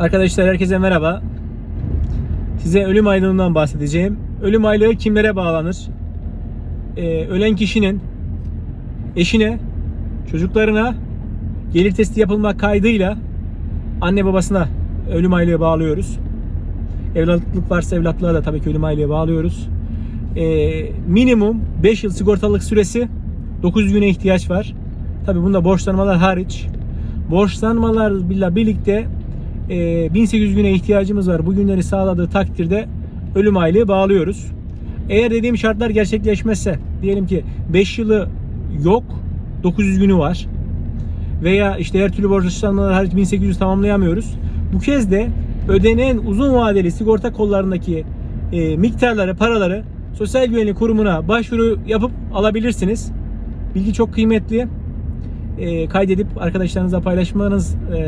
Arkadaşlar herkese merhaba. Size ölüm aylığından bahsedeceğim. Ölüm aylığı kimlere bağlanır? Ee, ölen kişinin eşine, çocuklarına gelir testi yapılmak kaydıyla anne babasına ölüm aylığı bağlıyoruz. Evlatlık varsa evlatlığa da tabii ki ölüm aylığı bağlıyoruz. Ee, minimum 5 yıl sigortalık süresi 900 güne ihtiyaç var. Tabii bunda borçlanmalar hariç. Borçlanmalarla birlikte e, 1800 güne ihtiyacımız var. Bu günleri sağladığı takdirde ölüm aylığı bağlıyoruz. Eğer dediğim şartlar gerçekleşmezse diyelim ki 5 yılı yok 900 günü var veya işte her türlü borçlanmalar hariç 1800 tamamlayamıyoruz. Bu kez de ödenen uzun vadeli sigorta kollarındaki e, miktarları, paraları Sosyal Güvenlik Kurumu'na başvuru yapıp alabilirsiniz. Bilgi çok kıymetli. E, kaydedip arkadaşlarınızla paylaşmanız e,